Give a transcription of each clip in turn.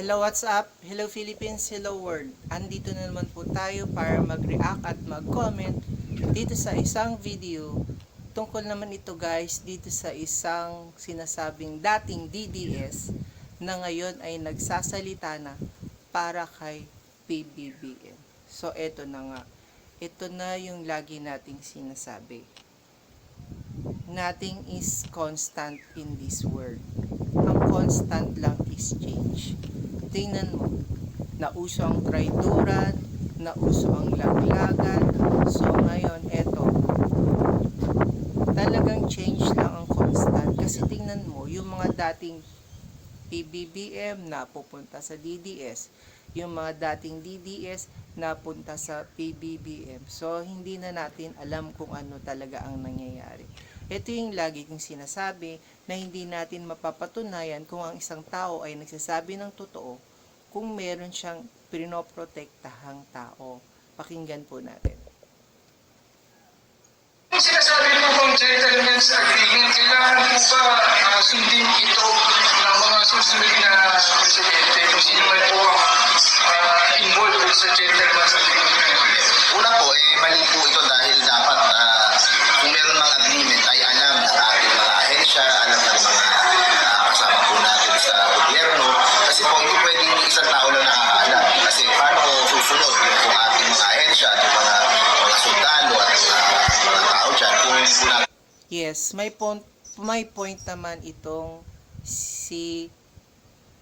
Hello, what's up? Hello Philippines, hello world. Andito na naman po tayo para mag-react at mag-comment dito sa isang video. Tungkol naman ito guys dito sa isang sinasabing dating DDS na ngayon ay nagsasalita na para kay PBBM. So eto na nga. Ito na yung lagi nating sinasabi. Nothing is constant in this world. Ang constant lang is change. Tingnan mo, nauso ang traiduran, nauso ang laglagan. So ngayon, eto, talagang change lang ang constant. Kasi tingnan mo, yung mga dating PBBM na pupunta sa DDS, yung mga dating DDS na punta sa PBBM. So, hindi na natin alam kung ano talaga ang nangyayari. Ito yung lagi kong sinasabi na hindi natin mapapatunayan kung ang isang tao ay nagsasabi ng totoo kung meron siyang pinoprotektahang tao. Pakinggan po natin. Yung sinasabi mo kung gentleman's agreement, kailangan po ba ah, sundin ito Kasi po, hindi pwedeng isang tao lang nakakaalam. Kasi paano ko susunod yung ating mga ahensya at mga, mga sundalo at ah, mga tao dyan kung hindi natin Yes, may point, may point naman itong si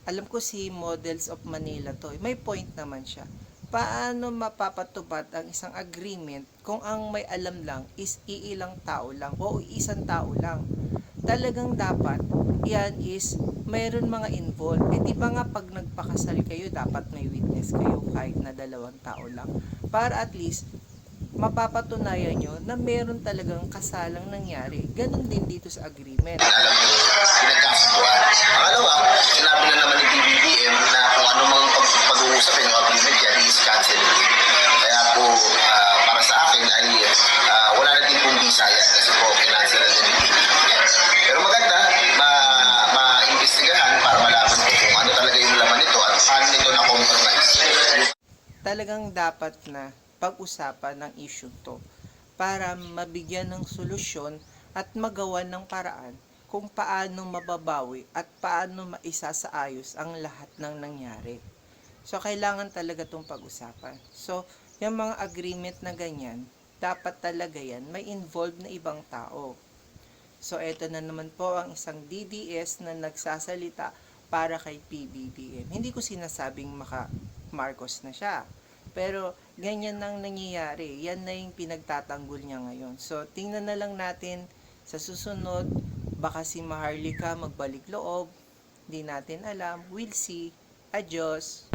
alam ko si Models of Manila to. May point naman siya. Paano mapapatupad ang isang agreement kung ang may alam lang is iilang tao lang o isang tao lang? Talagang dapat yan is mayroon mga involved. Eh di ba nga pag nagpakasal kayo, dapat may witness kayo kahit na dalawang tao lang. Para at least mapapatunayan nyo na meron talagang kasalang nangyari. Ganon din dito sa agreement. alam yung pinagkasubuan. Pangalawa, sinabi na naman ni BBBM na kung ano mga pag- pag-uusap yung agreement yan is canceling. Talagang dapat na pag-usapan ng issue to para mabigyan ng solusyon at magawa ng paraan kung paano mababawi at paano maisasaayos ang lahat ng nangyari. So, kailangan talaga itong pag-usapan. So, yung mga agreement na ganyan, dapat talaga yan may involved na ibang tao. So, eto na naman po ang isang DDS na nagsasalita para kay PBBM. Hindi ko sinasabing maka Marcos na siya. Pero, ganyan nang nangyayari. Yan na yung pinagtatanggol niya ngayon. So, tingnan na lang natin sa susunod. Baka si Maharlika magbalik loob. Hindi natin alam. We'll see. Adios.